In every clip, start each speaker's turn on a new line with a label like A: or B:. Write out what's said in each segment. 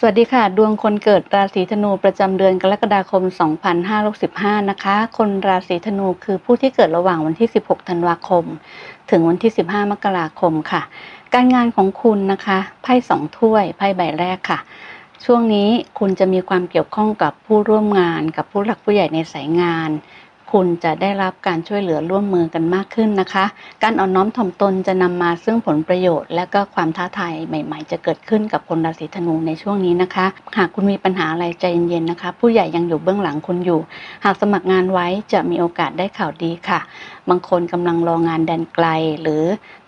A: สวัสดีค่ะ ดวงคนเกิดราศีธนูประจำเดือนกรกฎาคม 2565 นะคะ คนราศีธนูคือผู้ที่เกิดระหว่างวันที่ 16 ธันวาคม ถึงวันที่ 15 มกราคมค่ะ การงานของคุณนะคะไพ่สองถ้วยไพ่ใบแรกค่ะ ช่วงนี้คุณจะมีความเกี่ยวข้องกับผู้ร่วมงาน กับผู้หลักผู้ใหญ่ในสายงาน คุณจะได้รับการช่วยเหลือร่วมมือกันมากขึ้นนะคะ การอ่อนน้อมถ่อมตนจะนำมาซึ่งผลประโยชน์ และก็ความท้าทายใหม่ ๆ จะเกิดขึ้นกับคนราศีธนูในช่วงนี้นะคะ หากคุณมีปัญหาอะไรใจเย็นๆนะคะ ผู้ใหญ่ยังอยู่เบื้องหลังคุณอยู่ หากสมัครงานไว้จะมีโอกาสได้ข่าวดีค่ะ บางคนกำลังรองานแดนไกลหรือ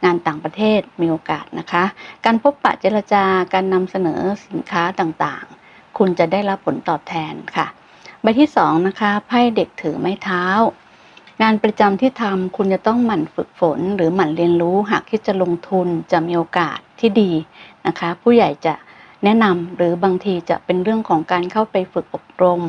A: งานต่างประเทศมีโอกาสนะคะ การพบปะเจรจาการนำเสนอสินค้าต่างๆ คุณจะได้รับผลตอบแทนค่ะ ใบที่สองนะคะไพ่เด็กถือไม้เท้า งานประจำที่ทำคุณจะต้องหมั่นฝึกฝน หรือหมั่นเรียนรู้หากคิดจะลงทุนจะมีโอกาสที่ดีนะคะ ผู้ใหญ่จะแนะนำหรือบางทีจะเป็นเรื่องของการเข้าไปฝึกอบรม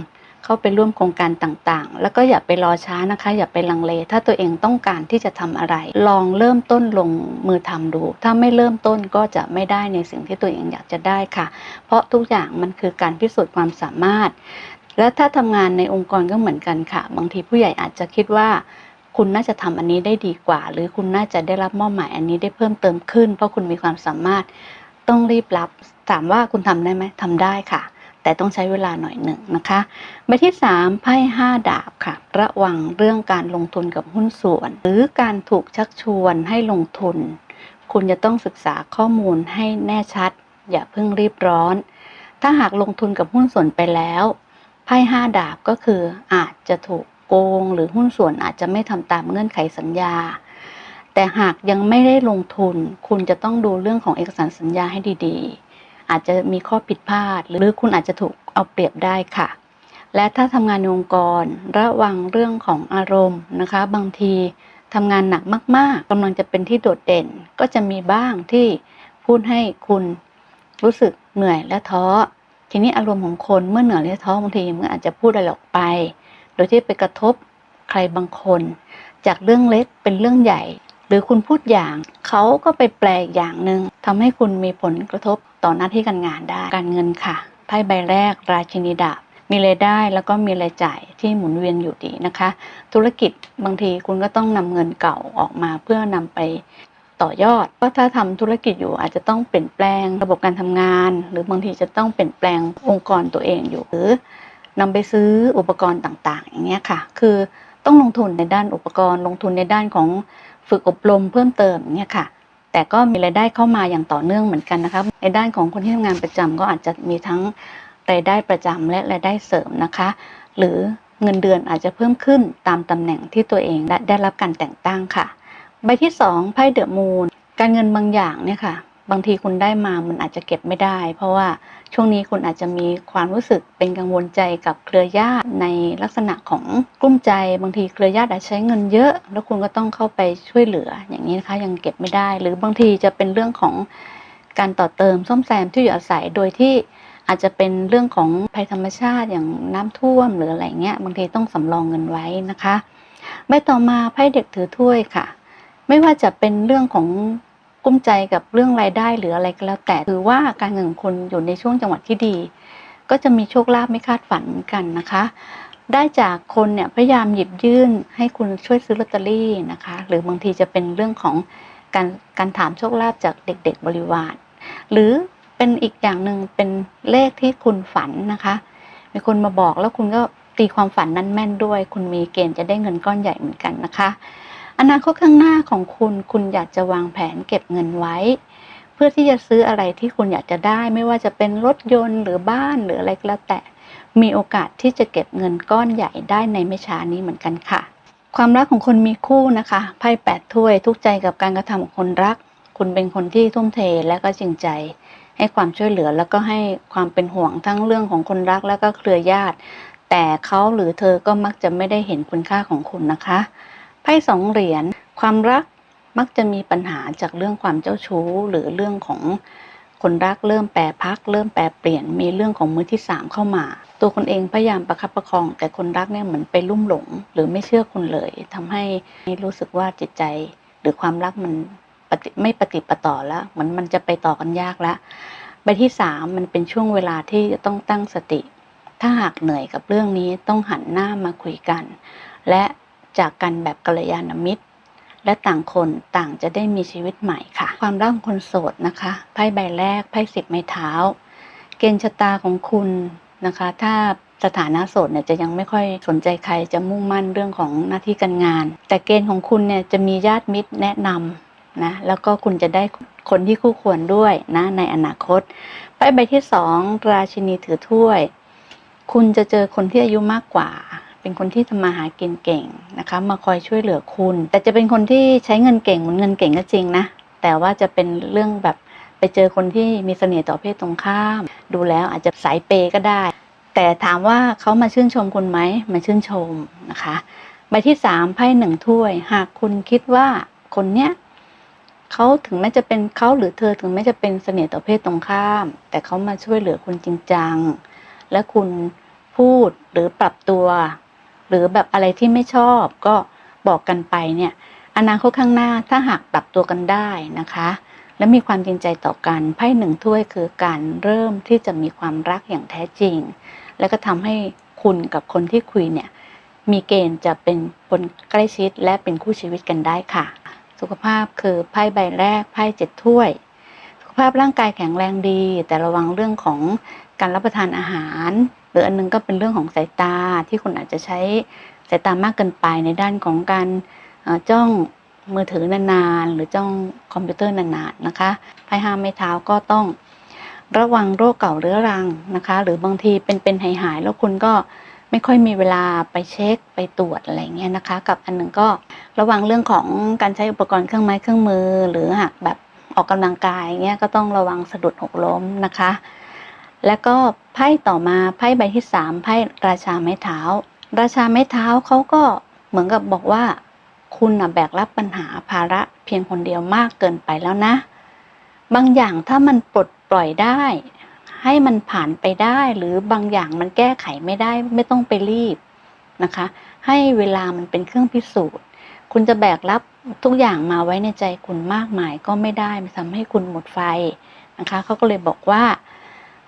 A: เข้าไปร่วมโครงการต่างๆ แล้วก็อย่าไปรอช้านะคะ อย่าไปลังเล ถ้าตัวเองต้องการที่จะทำอะไร ลองเริ่มต้นลงมือทำดู ถ้าไม่เริ่มต้นก็จะไม่ได้ในสิ่งที่ตัวเองอยากจะได้ค่ะ เพราะทุกอย่างมันคือการพิสูจน์ความสามารถ และถ้าทำงานในองค์กรก็เหมือนกันค่ะ บางทีผู้ใหญ่อาจจะคิดว่า คุณน่าจะทำอันนี้ได้ดีกว่า หรือคุณน่าจะได้รับมอบหมายอันนี้ได้เพิ่มเติมขึ้น เพราะคุณมีความสามารถต้องรีบรับถามว่าคุณทำได้ไหมทำได้ค่ะ แต่ต้องใช้เวลาหน่อยหนึ่งนะคะใบที่3ไพ่5ดาบค่ะ ระวังเรื่องการลงทุนกับหุ้นส่วน หรือการถูกชักชวนให้ลงทุน คุณจะต้องศึกษาข้อมูลให้แน่ชัด อย่าเพิ่งรีบร้อน ถ้าหากลงทุนกับหุ้นส่วนไปแล้ว ไพ่ห้าดาบก็คืออาจจะถูกโกง หรือหุ้นส่วนอาจจะไม่ทำตามเงื่อนไขสัญญา แต่หากยังไม่ได้ลงทุน คุณจะต้องดูเรื่องของเอกสารสัญญาให้ดีๆ อาจจะมีข้อผิดพลาด หรือคุณอาจจะถูกเอาเปรียบได้ค่ะ และถ้าทำงานในองค์กรระวังเรื่องของอารมณ์นะคะ บางทีทำงานหนักมากๆกำลังจะเป็นที่โดดเด่น ก็จะมีบ้างที่พูดให้คุณรู้สึกเหนื่อยและท้อ ทีนี้อารมณ์ของคนเมื่อเหนื่อยและท้อบางทีมันอาจจะพูดอะไรออกไป โดยที่ไปกระทบใครบางคน จากเรื่องเล็กเป็นเรื่องใหญ่ หรือคุณพูดอย่างเขาก็ไปแปลอีกอย่างหนึ่งทำให้คุณมีผลกระทบต่อหน้าที่การงานได้ การเงินค่ะไพ่ใบแรก ราชินีดาบมีรายได้แล้วก็มีรายจ่ายที่หมุนเวียนอยู่ดีนะคะ ธุรกิจบางทีคุณก็ต้องนำเงินเก่าออกมาเพื่อนำไป ต่อยอดเพราถ้าทำธุรกิจอยู่อาจจะต้องเปลี่ยนแปลงระบบการทำงาน หรือบางทีจะต้องเปลี่ยนแปลงองค์กรตัวเองอยู่ หรือนำไปซื้ออุปกรณ์ต่างๆ อย่างเงี้ยค่ะ คือต้องลงทุนในด้านอุปกรณ์ลงทุนในด้านของฝึกอบรมเพิ่มเติมเงี้ยค่ะ แต่ก็มีรายได้เข้ามาอย่างต่อเนื่องเหมือนกันนะคะ ในด้านของคนที่ทำงานประจำก็อาจจะมีทั้งรายได้ประจำและรายได้เสริมนะคะ หรือเงินเดือนอาจจะเพิ่มขึ้นตามตำแหน่งที่ตัวเองได้รับการแต่งตั้งค่ะ ใบที่สองไพ่เดอะมูนการเงินบางอย่างเนี่ยค่ะ บางทีคุณได้มามันอาจจะเก็บไม่ได้ เพราะว่าช่วงนี้คุณอาจจะมีความรู้สึกเป็นกังวลใจกับเครือญาติในลักษณะของกลุ้มใจ บางทีเครือญาติอาจใช้เงินเยอะ แล้วคุณก็ต้องเข้าไปช่วยเหลืออย่างนี้นะคะยังเก็บไม่ได้ หรือบางทีจะเป็นเรื่องของการต่อเติมซ่อมแซมที่อยู่อาศัยโดยที่อาจจะเป็นเรื่องของภัยธรรมชาติอย่างน้ำท่วมหรืออะไรเงี้ยบางทีต้องสำรองเงินไว้นะคะใบต่อมาไพ่เด็กถือถ้วยค่ะ ไม่ว่าจะเป็นเรื่องของกุ้มใจกับเรื่องรายได้หรืออะไรก็แล้ว แต่ถือว่าการเงินของคุณอยู่ในช่วงจังหวะที่ดี ก็จะมีโชคลาภไม่คาดฝันเหมือนกันนะคะ ได้จากคนเนี่ยพยายามหยิบยื่นให้คุณช่วยซื้อลอตเตอรี่นะคะ หรือบางทีจะเป็นเรื่องของการการถามโชคลาภจากเด็ก ๆ บริวาร หรือเป็นอีกอย่างหนึ่งเป็นเลขที่คุณฝันนะคะ มีคนมาบอกแล้วคุณก็ตีความฝันนั้นแม่นด้วย คุณมีเกณฑ์จะได้เงินก้อนใหญ่เหมือนกันนะคะ อนาคตข้างหน้าของคุณ คุณอยากจะวางแผนเก็บเงินไว้ เพื่อที่จะซื้ออะไรที่คุณอยากจะได้ ไม่ว่าจะเป็นรถยนต์หรือบ้านหรืออะไรก็แล้วแต่ มีโอกาสที่จะเก็บเงินก้อนใหญ่ได้ในไม่ช้านี้เหมือนกันค่ะ ความรักของคนมีคู่นะคะไพ่แปดถ้วยทุกใจกับการกระทำของคนรัก คุณเป็นคนที่ทุ่มเทและก็จริงใจ ให้ความช่วยเหลือแล้วก็ให้ความเป็นห่วงทั้งเรื่องของคนรักแล้วก็เครือญาติ แต่เขาหรือเธอก็มักจะไม่ได้เห็นคุณค่าของคุณนะคะ ไพ่สองเหรียญความรักมักจะมีปัญหาจากเรื่องความเจ้าชู้ หรือเรื่องของคนรักเริ่มแปรพัก เริ่มแปรเปลี่ยนมีเรื่องของมือที่สามเข้ามา ตัวคนเองพยายามประคับประคอง แต่คนรักเนี่ยเหมือนไปลุ่มหลง หรือไม่เชื่อคุณเลยทำให้รู้สึกว่าจิตใจ หรือความรักมันไม่ปฏิปต่อแล้วเหมือนมันจะไปต่อกันยากแล้วใบที่สามมันเป็นช่วงเวลาที่จะต้องตั้งสติ ถ้าหากเหนื่อยกับเรื่องนี้ต้องหันหน้ามาคุยกัน และ จากกันแบบกัลยาณมิตร และต่างคนต่างจะได้มีชีวิตใหม่ค่ะ ความรักของคนโสดนะคะไพ่ใบแรกไพ่สิบไม้เท้า เกณฑ์ชะตาของคุณนะคะ ถ้าสถานะโสดเนี่ยจะยังไม่ค่อยสนใจใครจะมุ่งมั่นเรื่องของหน้าที่การงาน แต่เกณฑ์ของคุณเนี่ยจะมีญาติมิตรแนะนำนะแล้วก็คุณจะได้คนที่คู่ควรด้วยนะในอนาคตไพ่ใบที่สองราชินีถือถ้วย คุณจะเจอคนที่อายุมากกว่า เป็นคนที่ทำมาหากินเก่งนะคะ มาคอยช่วยเหลือคุณ แต่จะเป็นคนที่ใช้เงินเก่งหมุนเงินเก่งก็จริงนะ แต่ว่าจะเป็นเรื่องแบบไปเจอคนที่มีเสน่ห์ต่อเพศตรงข้าม ดูแล้วอาจจะสายเปย์ก็ได้ แต่ถามว่าเขามาชื่นชมคุณไหมมาชื่นชมนะคะ ใบที่สามไพ่หนึ่งถ้วย หากคุณคิดว่าคนเนี้ยเขาถึงแม้จะเป็นเขาหรือเธอถึงแม้จะเป็นเสน่ห์ต่อเพศตรงข้าม แต่เขามาช่วยเหลือคุณจริงจัง และคุณพูดหรือปรับตัว หรือแบบอะไรที่ไม่ชอบก็บอกกันไปเนี่ยอนาคตข้างหน้าถ้าหากปรับตัวกันได้นะคะ และมีความจริงใจต่อกันไพ่หนึ่งถ้วยคือการเริ่มที่จะมีความรักอย่างแท้จริง แล้วก็ทำให้คุณกับคนที่คุยเนี่ยมีเกณฑ์จะเป็นคนใกล้ชิดและเป็นคู่ชีวิตกันได้ค่ะ สุขภาพคือไพ่ใบแรกไพ่เจ็ดถ้วย สุขภาพร่างกายแข็งแรงดี แต่ระวังเรื่องของการรับประทานอาหาร หรืออันนึงก็เป็นเรื่องของสายตาที่คุณอาจจะใช้สายตามากเกินไปในด้านของการจ้องมือถือนานๆ หรือจ้องคอมพิวเตอร์นานๆนะคะไพ่ห้าไม้เท้าก็ต้องระวังโรคเก่าเรื้อรังนะคะ หรือบางทีเป็นๆหายๆแล้วคุณก็ไม่ค่อยมีเวลาไปเช็คไปตรวจอะไรเงี้ยนะคะ กับอันหนึ่งก็ระวังเรื่องของการใช้อุปกรณ์เครื่องไม้เครื่องมือ หรือหากแบบออกกำลังกายเงี้ยก็ต้องระวังสะดุดหกล้มนะคะ แล้วก็ไพ่ต่อมาไพ่ใบที่สามไพ่ราชาไม้เท้า ราชาไม้เท้าเขาก็เหมือนกับบอกว่า คุณน่ะแบกรับปัญหาภาระเพียงคนเดียวมากเกินไปแล้วนะ บางอย่างถ้ามันปลดปล่อยได้ ให้มันผ่านไปได้หรือบางอย่างมันแก้ไขไม่ได้ไม่ต้องไปรีบนะคะ ให้เวลามันเป็นเครื่องพิสูจน์ คุณจะแบกรับทุกอย่างมาไว้ในใจคุณมากมายก็ไม่ได้มันทำให้คุณหมดไฟนะคะเขาก็เลยบอกว่า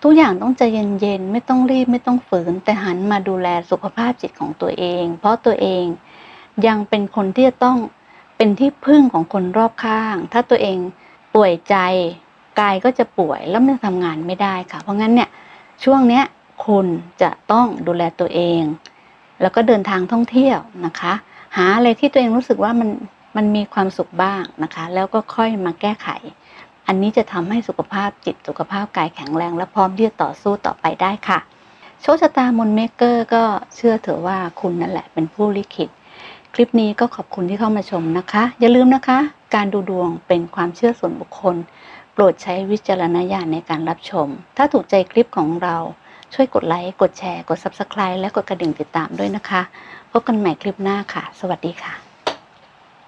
A: ทุกอย่างต้องใจเย็นๆไม่ต้องรีบไม่ต้องฝืน แต่หันมาดูแลสุขภาพจิตของตัวเอง เพราะตัวเองยังเป็นคนที่จะต้องเป็นที่พึ่งของคนรอบข้าง ถ้าตัวเองป่วยใจกายก็จะป่วยแล้วมันทำงานไม่ได้ค่ะ เพราะงั้นเนี่ยช่วงเนี้ยคุณจะต้องดูแลตัวเอง แล้วก็เดินทางท่องเที่ยวนะคะ หาอะไรที่ตัวเองรู้สึกว่ามันมันมีความสุขบ้างนะคะ แล้วก็ค่อยมาแก้ไข อันนี้จะทำให้สุขภาพจิตสุขภาพกายแข็งแรง และพร้อมที่จะต่อสู้ต่อไปได้ค่ะ โชคชะตามนเมเกอร์ก็เชื่อเถอะว่าคุณนั่นแหละเป็นผู้ลิขิต คลิปนี้ก็ขอบคุณที่เข้ามาชมนะคะ อย่าลืมนะคะ การดูดวงเป็นความเชื่อส่วนบุคคล โปรดใช้วิจารณญาณในการรับชม ถ้าถูกใจคลิปของเราช่วยกดไลค์ กดแชร์ กด Subscribe และกดกระดิ่งติดตามด้วยนะคะ พบกันใหม่คลิปหน้าค่ะ สวัสดีค่ะ